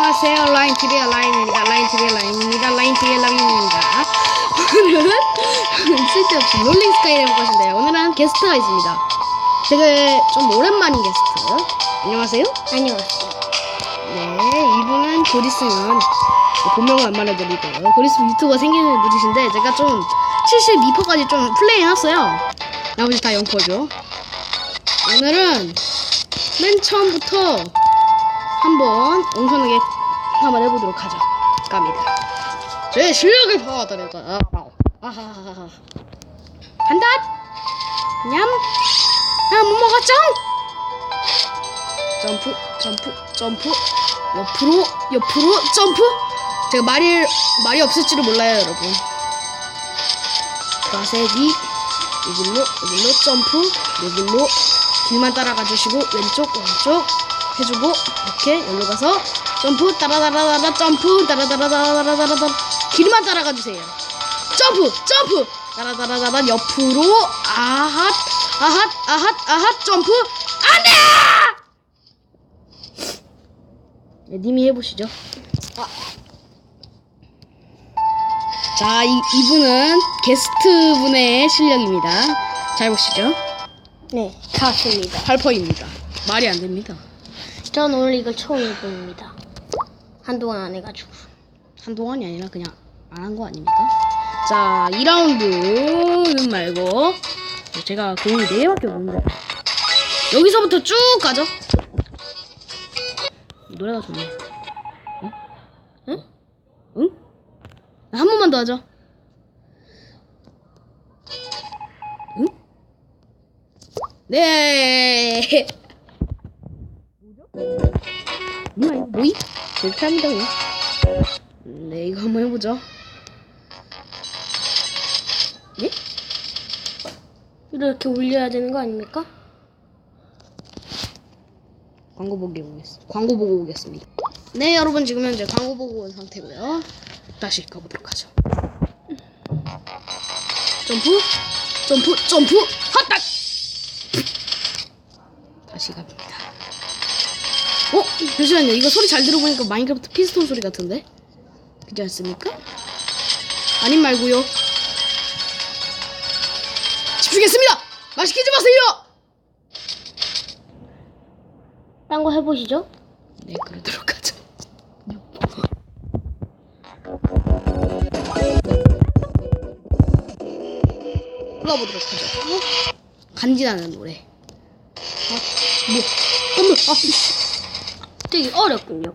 안녕하세요. 라인 TV의 라인입니다. 라인 TV의 라인입니다. 라인 TV의 라인입니다. 오늘은 쓸데없이 롤링 스카이를 해볼 것인데요. 오늘은 게스트가 있습니다. 되게 좀 오랜만인 게스트. 안녕하세요. 안녕하세요. 네, 이분은 곧 있으면 본명을 안 말해드리고요. 곧 있으면 유튜브가 생기는 분이신데 제가 좀 72%까지 좀 플레이 해놨어요. 나머지 다 0%죠. 오늘은 맨 처음부터 한번 온전하게 한번 해보도록 하죠. 갑니다. 제 실력을 보여드릴까. 아하하하. 간다. 냠. 아, 못 먹었죠? 점프, 점프, 점프. 옆으로, 옆으로, 점프. 제가 말이 말이 없을지도 몰라요, 여러분. 가세기 여기로, 여기로 점프, 여기로 길만 따라가 주시고 왼쪽, 왼쪽 해주고 이렇게 여기로 가서 점프, 따라따라따라 점프, 따라따라따라따라 길만 따라가 주세요. 점프, 점프, 따라따라따라 옆으로 아핫, 아핫, 아핫, 아핫 점프. 안돼! 네, 님이 해보시죠. 아. 자, 이, 이분은 게스트분의 실력입니다. 잘 보시죠. 네, 가수입니다. 8퍼입니다. 말이 안 됩니다. 전 오늘 이걸 처음 해봅니다. 한동안 안 해가지고. 한동안이 아니라 그냥 안 한 거 아닙니까? 자, 2라운드는 말고 제가 공이 4개밖에 없는데 여기서부터 쭉 가죠. 노래가 좋네. 응? 응? 응? 한 번만 더 하죠. 응? 네. 뭐야 이거 뭐이? 이렇게 합니다고. 네, 이거 한번 해보죠. 예? 이렇게 올려야 되는 거 아닙니까? 광고 보기 오겠습니다. 광고 보고 오겠습니다. 네, 여러분 지금 현재 광고 보고 온 상태고요. 다시 가보도록 하죠. 점프, 점프, 점프, 헛딱. 다시 갑니다. 어, 잠시만요. 이거 소리 잘 들어보니까 마인크래프트 피스톤 소리 같은데? 그렇지 않습니까? 아님 말고요. 집중했습니다. 맛있게 좀 하세요. 딴 거 해보시죠. 네, 그러도록 하죠. 불러보도록 하죠. 간지나는 노래. 아, 뭐, 어머, 아, 씨. 되게 어렵군요.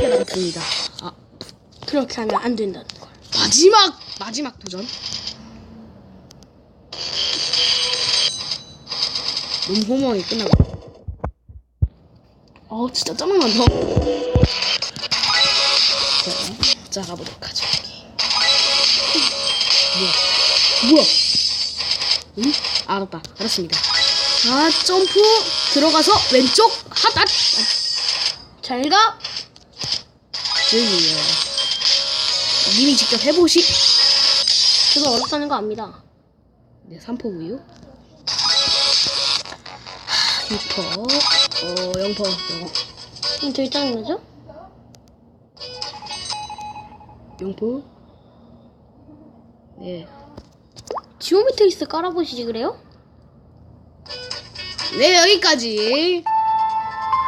깨달았습니다. 아, 그렇게 하면 안 된다는 걸. 마지막, 마지막 도전. 너무 허무하게 끝나고. 어, 진짜 짜증난 더. 자, 자, 가보도록 하죠. 뭐야? 뭐야? 응? 알았다. 알았습니다. 아, 점프 들어가서 왼쪽 하다. 잘 가. 저기요. 님이 직접 해보시. 제가 어렵다는 거 압니다. 네, 3포 우유. 6퍼. 어, 0퍼. 0. 그럼 되게 짜증나죠? 0포. 네. 지오메트리스 깔아보시지 그래요? 네, 여기까지.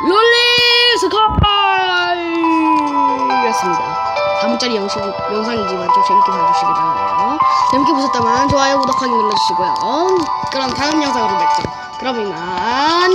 롤리 스카이! 였습니다. 4분짜리 영상, 영상이지만 좀 재밌게 봐주시기 바라요. 재밌게 보셨다면 좋아요, 구독하기 눌러주시고요. 그럼 다음 영상으로 뵙죠. 그럼 이만.